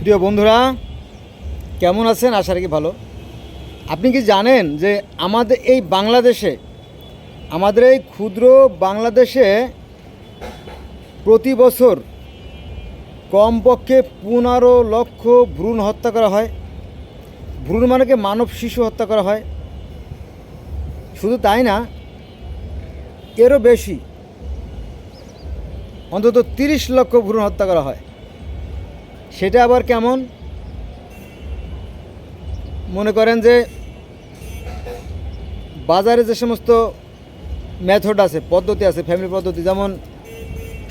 প্রিয় বন্ধুরা, কেমন আছেন? আশা রাখি ভালো। আপনি কি জানেন যে আমাদের এই বাংলাদেশে, আমাদের এই ক্ষুদ্র বাংলাদেশে প্রতি বছর কমপক্ষে পনেরো লক্ষ ভ্রূণ হত্যা করা হয়। ভ্রূণ মানেকে মানব শিশু হত্যা করা হয়। শুধু তাই না, এরও বেশি, অন্তত তিরিশ লক্ষ ভ্রূণ হত্যা করা হয়। সেটা আবার কেমন? মনে করেন যে বাজারে যে সমস্ত মেথড আছে, পদ্ধতি আছে ফ্যামিলি পদ্ধতি, যেমন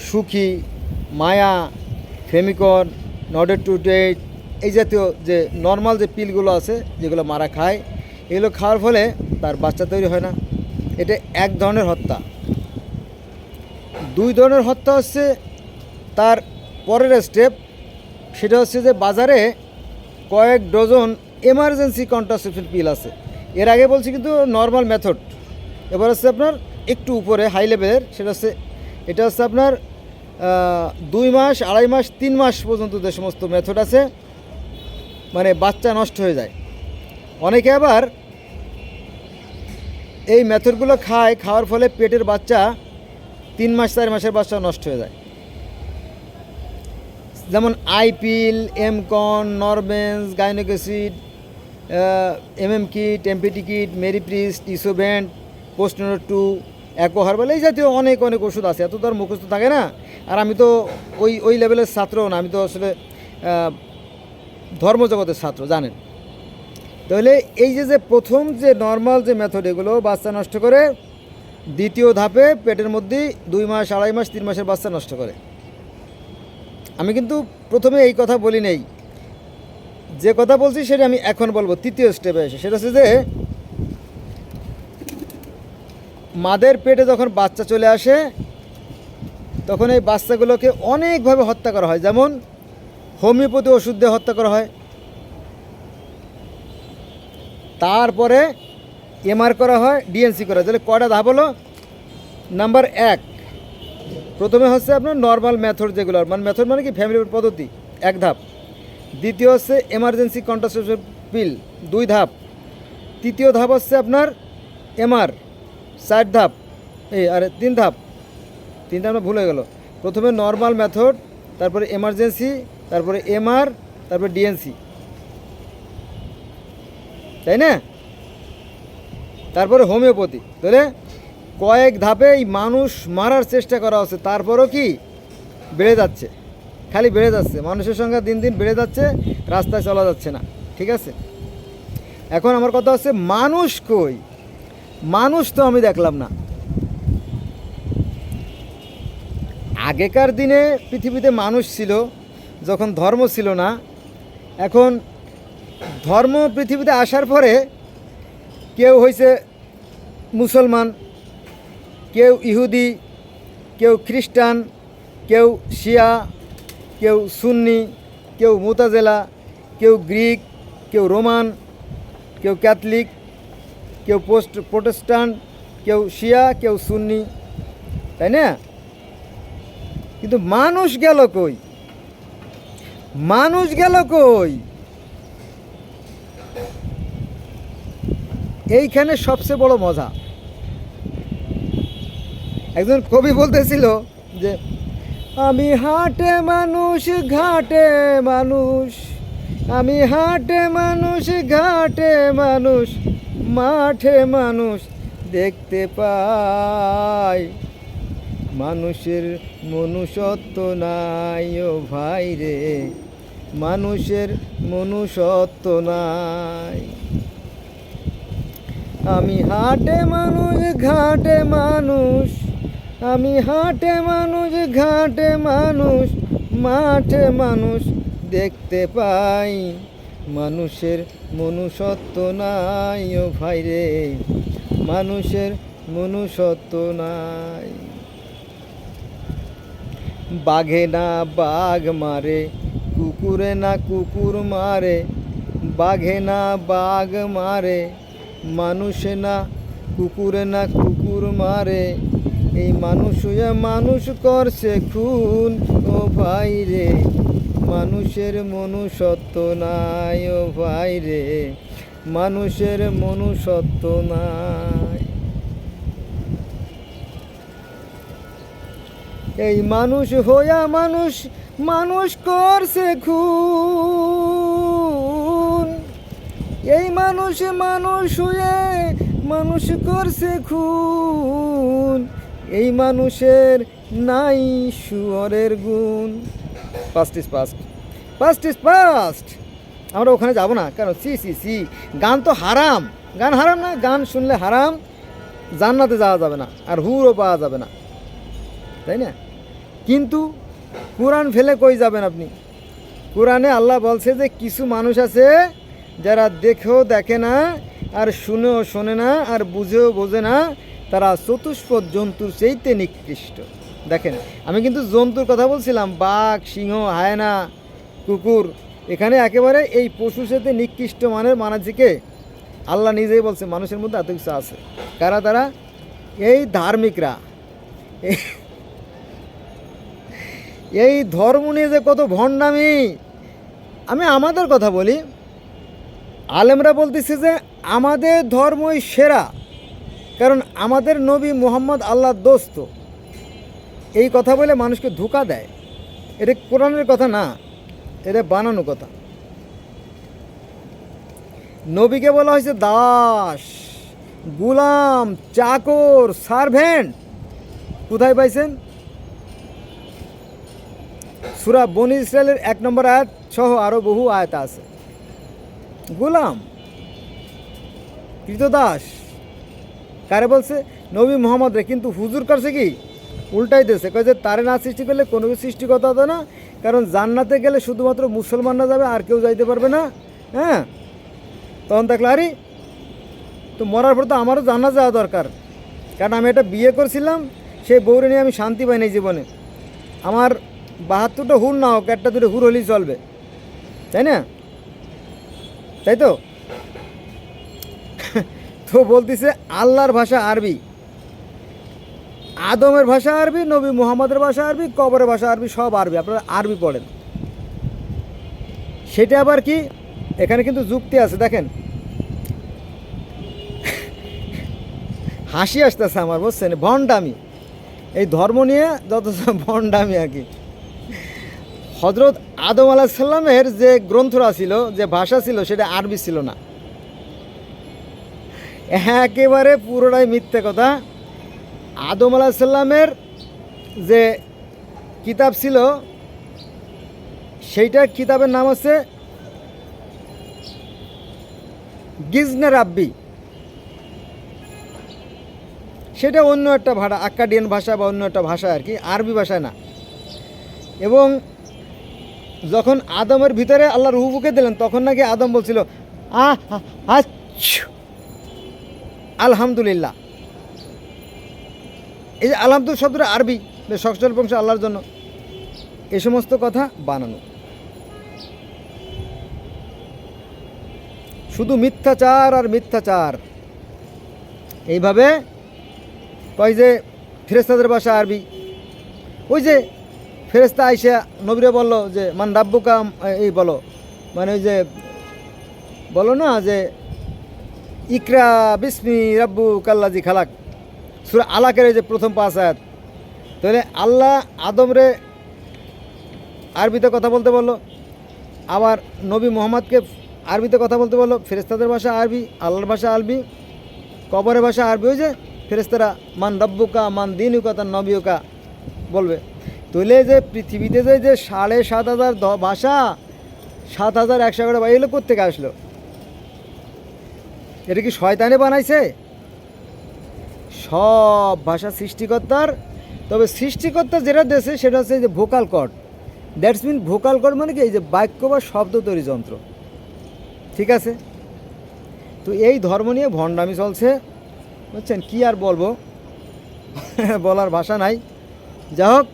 সুখী, মায়া ফেমিকন নডেড টু ডেট এই জাতীয় যে নর্মাল যে পিলগুলো আছে, যেগুলো মারা খায়, এগুলো খাওয়ার ফলে তার বাচ্চা তৈরি হয় না। এটা এক ধরনের হত্যা। দুই ধরনের হত্যা হচ্ছে তার পরের স্টেপ সেটা হচ্ছে যে বাজারে কয়েক ডজন এমার্জেন্সি কন্ট্রাসেপশন পিল আছে। এর আগে বলছি কিন্তু নর্মাল মেথড এবার হচ্ছে আপনার একটু উপরে হাই লেভেলের সেটা হচ্ছে, এটা হচ্ছে আপনার দুই মাস, আড়াই মাস, তিন মাস পর্যন্ত যে সমস্ত মেথড আছে মানে বাচ্চা নষ্ট হয়ে যায়। অনেকে আবার এই মেথডগুলো খায়, খাওয়ার ফলে পেটের বাচ্চা তিন মাস, চার মাসের বাচ্চা নষ্ট হয়ে যায়। যেমন আইপিল এমকন নরবেন্স গাইনোক অ্যাসিড এমএম কিট, এমপিটি কিট মেরিপ্রিস্ট ইসোভেন্ট পোস্টনোর টু অ্যাকো এই জাতীয় অনেক অনেক ওষুধ আছে। এত তো আর মুখস্থ থাকে না। আর আমি তো ওই ওই লেভেলের ছাত্রও না, আমি তো আসলে ধর্মজগতের ছাত্র, জানেন। তাহলে এই যে যে প্রথম যে নর্মাল যে মেথড এগুলো বাচ্চা নষ্ট করে, দ্বিতীয় ধাপে পেটের মধ্যেই দুই মাস, আড়াই মাস, তিন মাসের বাচ্চা নষ্ট করে। আমি কিন্তু প্রথমে এই কথা বলি নেই। যে কথা বলছি সেটা আমি এখন বলব, তৃতীয় স্টেপে এসে। সেটা হচ্ছে যে, মাদের পেটে যখন বাচ্চা চলে আসে, তখন এই বাচ্চাগুলোকে অনেকভাবে হত্যা করা হয়। যেমন, হোমিওপ্যাথি ওষুধ দিয়ে হত্যা করা হয়। তারপরে এমআর করা হয়, ডিএনসি করা হয়। তাহলে কয়টা ধাপ হলো? নাম্বার এক প্রথমে হচ্ছে আপনার নর্মাল মেথড যেগুলো মানে মেথড মানে কি? ফ্যামিলি পদ্ধতি, এক ধাপ। দ্বিতীয় হচ্ছে এমার্জেন্সি কন্ট্রাসেপশন পিল দুই ধাপ। তৃতীয় ধাপ হচ্ছে আপনার এমআর চার ধাপ। এই, আরে তিন ধাপ। তিন ধাপ ভুল হয়ে গেল। প্রথমে নর্মাল মেথড তারপরে এমার্জেন্সি তারপরে এমআর তারপরে ডিএনসি তাই না? তারপরে হোমিওপ্যাথি তাহলে কয়েক ধাপে এই মানুষ মারার চেষ্টা করা হচ্ছে, তারপরও কি বেড়ে যাচ্ছে? খালি বেড়ে যাচ্ছে। মানুষের সংখ্যা দিন দিন বেড়ে যাচ্ছে, রাস্তায় চলা যাচ্ছে না। ঠিক আছে? এখন আমার কথা হচ্ছে, মানুষ কই? মানুষ তো আমি দেখলাম না। আগেকার দিনে পৃথিবীতে মানুষ ছিল, যখন ধর্ম ছিল না। এখন ধর্ম পৃথিবীতে আসার পরে কেউ হয়েছে মুসলমান কেউ ইহুদি, কেউ খ্রিস্টান, কেউ শিয়া, কেউ সুন্নি, কেউ মোতাজেলা, কেউ গ্রিক, কেউ রোমান, কেউ ক্যাথলিক, কেউ পোস্ট প্রোটেস্টান্ট, কেউ শিয়া, কেউ সুন্নি, তাই না? কিন্তু মানুষ গেল কই? মানুষ গেল কই? এইখানে সবচেয়ে বড় মজা। একজন কবি বলতেছিল যে, আমি হাটে মানুষ, ঘাটে মানুষ। আমি হাটে মানুষ, ঘাটে মানুষ। মাঠে মানুষ দেখতে পাই। মানুষের মনুষ্যত্ব নাই, ও ভাই রে। মানুষের মনুষ্যত্ব নাই। আমি হাটে মানুষ, ঘাটে মানুষ। আমি হাটে মানুষ, ঘাটে মানুষ, মাঠে মানুষ দেখতে পাই। মানুষের মনুষ্যত্ব নাই, ও ভাই রে। মানুষের মনুষ্যত্ব নাই। বাঘে না বাঘ মারে, কুকুরে না কুকুর মারে, বাঘে না বাঘ মারে, মানুষে না কুকুরে না কুকুর মারে। এই মানুষ মানুষ করছে খুন। ও ভাই রে, মানুষের মনুষ্যত্ব নাই, ও ভাই রে, মানুষের মনুষ্যত্ব নাই। এই মানুষ হইয়া মানুষ মানুষ করছে খুন। এই মানুষ মানুষ হয়ে মানুষ করছে খুন। এই মানুষের নাই শুয়রের গুণ। Past is past past is past আমরা ওখানে যাব না কারণ সি সি সি। গান তো হারাম। গান হারাম না, গান শুনলে হারাম। জান্নাতে যাওয়া যাবে না, আর হুরও পাওয়া যাবে না। তাই না? কিন্তু কোরআন ফেলে কই যাবেন আপনি? কোরআনে আল্লাহ বলছে যে কিছু মানুষ আছে যারা দেখেও দেখে না, আর শুনেও শোনে না, আর বুঝেও বোঝে না তারা চতুষ্পদ জন্তুর চাইতে নিকৃষ্ট। দেখেন, আমি কিন্তু জন্তুর কথা বলছিলাম, বাঘ, সিংহ, হায়না, কুকুর, এখানে একেবারে এই পশু সাথে নিকৃষ্ট মানের মানাজিকে আল্লাহ নিজেই বলছে, মানুষের মধ্যে এত কিছু আছে। কারা তারা? এই ধার্মিকরা। এই এই ধর্ম নিয়ে যে কত ভণ্ডামি। আমি আমাদের কথা বলি, আলেমরা বলতেছে যে আমাদের ধর্মই সেরা। কারণ আমাদের নবী মোহাম্মদ আল্লাহর দোস্ত। এই কথা বলে মানুষকে ধোকা দেয়। এটা কোরআনের কথা না, এটা বানানো কথা। নবীকে বলা হয়েছে দাস, গুলাম, চাকর, সার্ভেন্ট। কোথায় পাইছেন? সুরা বনি ইসরায়েলের এক নম্বর আয়াত সহ আরও বহু আয়াত আছে। গোলাম, কৃতদাস। কারে বলছে? নবী মোহাম্মদ রে কিন্তু হুজুর করছে কি? উল্টাই কয়ে যে তারে না সৃষ্টি করলে কোনো কিছু সৃষ্টিকর্তা হতো না। কারণ জান্নাতে গেলে শুধুমাত্র মুসলমানরা যাবে, আর কেউ যাইতে পারবে না। হ্যাঁ? তখন দেখল, আরে, তো মরার পর তো আমারও জান্নাত যাওয়া দরকার। কারণ আমি একটা বিয়ে করছিলাম, সেই বউরে নিয়ে আমি শান্তি পাই নাই জীবনে। আমার বাহাত্তরটা হুর না হোক, একটা দুটো হুর হলেই চলবে। তাই না? তাই তো? তো বলতেছে, আল্লাহর ভাষা আরবি। আদমের ভাষা আরবি, নবী মুহাম্মদের ভাষা আরবি, কবরের ভাষা আরবি, সব আরবি। আপনারা আরবি পড়েন। সেটা আবার কি? এখানে কিন্তু যুক্তি আছে, দেখেন। হাসি আসতেছে আমার, বুঝছেন? ভণ্ডামি। এই ধর্ম নিয়ে যত সব ভণ্ডামি আর কি। হজরত আদম আলাহ সাল্লামের যে গ্রন্থরা ছিল, যে ভাষা ছিল, সেটা আরবি ছিল না। একেবারে পুরোটাই মিথ্যে কথা। আদম আলাহ সাল্লামের যে কিতাব ছিল, সেইটার কিতাবের নাম হচ্ছে গিজনে রাব্বি। সেটা অন্য একটা ভাষা আক্কাডিয়ান ভাষা বা অন্য একটা ভাষা আর কি, আরবি ভাষায় না। এবং যখন আদমের ভিতরে আল্লাহ রুহুবুকে দিলেন, তখন নাকি আদম বলছিল আহ, আচ্ছু। আলহামদুলিল্লাহ। এই যে আলহামদুল শব্দটা আরবি সচ্ছল বংশ আল্লাহর জন্য। এ সমস্ত কথা বানানো। শুধু মিথ্যাচার আর মিথ্যাচার। এইভাবে কয় যে ফেরেস্তাদের ভাষা আরবি। ওই যে ফেরেস্তা আইসা নবীরে বলল যে, মান রাব্বুকা এই বলো। মানে ওই যে বলো না যে ইকরা বিসমি রাব্বু কাল্লাজি খালাক। সুরা আলাকের যে প্রথম পাঁচ আয়াত। তাহলে আল্লাহ আদমরে আরবিতে কথা বলতে বলল, আবার নবী মোহাম্মদকে আরবিতে কথা বলতে বলল ফেরেস্তাদের ভাষা আরবি, আল্লাহর ভাষা আরবি, কবরের ভাষা আরবি, ওই যে ফেরেস্তারা মান রব্বুকা, মান দিনুকা, তার নবীকা বলবে। তাহলে যে পৃথিবীতে যে যে সাড়ে সাত হাজার ভাষা, সাত হাজার একশো এগারো বা এগুলো কোথেকে আসলো? এটা কি শয়তানে বানাইছে? সব ভাষা সৃষ্টিকর্তার। তবে সৃষ্টিকর্তা যেটা দেশে সেটা হচ্ছে যে vocal cord that's mean vocal cord মানে কি? এই যে বাক্য বা শব্দ তৈরি যন্ত্র। ঠিক আছে? তো এই ধর্ম নিয়ে ভণ্ডামি চলছে। বুঝছেন? কি আর বলব? বলার ভাষা নাই। যা হোক,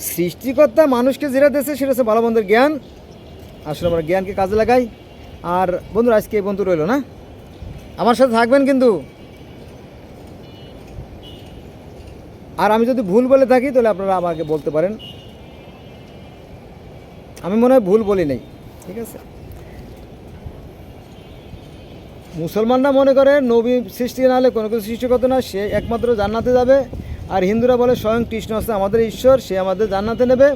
সৃষ্টিকর্তা মানুষকে যেটা দিয়েছে সেটা হচ্ছে ভালো মন্দের জ্ঞান। আসলে আমরা জ্ঞানকে কাজে লাগাই। আর বন্ধুরা, আজকে এই বন্ধু রইল, না? আমার সাথে থাকবেন কিন্তু। আর আমি যদি ভুল বলে থাকি, তাহলে আপনারা আমাকে বলতে পারেন। আমি মনে হয় ভুল বলি নাই, ঠিক আছে? মুসলমানরা মনে করে নবী সৃষ্টি না হলে কোনো কিছু সৃষ্টি করতো না, সে একমাত্র জান্নাতে যাবে। আর হিন্দুরা বলে স্বয়ং কৃষ্ণ হচ্ছে আমাদের ঈশ্বর, সে আমাদের জান্নাতে নেবে।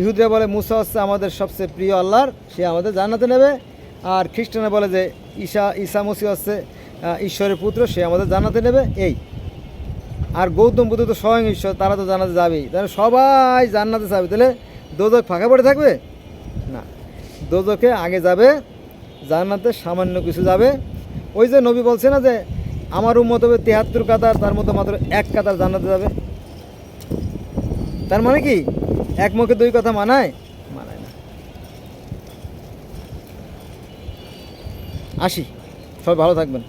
ইহুদিরা বলে মুসা হচ্ছে আমাদের সবচেয়ে প্রিয় আল্লাহর, সে আমাদের জান্নাতে নেবে। আর খ্রিস্টানরা বলে যে ঈশা, ঈসা মসি হচ্ছে ঈশ্বরের পুত্র, সে আমাদের জান্নাতে নেবে, এই। আর গৌতম বুদ্ধ তো স্বয়ং ঈশ্বর, তারা তো জানাতে যাবেই। তাহলে সবাই জান্নাতে যাবে। তাহলে দোজক ফাঁকা পড়ে থাকবে? না। দোজকে আগে যাবে, জান্নাতে সামান্য কিছু যাবে। ওই যে নবী বলছে না যে, আমার উম্মত হবে তেহাত্তর কাতার, তার মতো মাত্র এক কাতার জান্নাতে যাবে। তার মানে কি? এক মুখে দুই কথা মানায়? মানায় না। আসি। সবাই ভালো থাকবেন।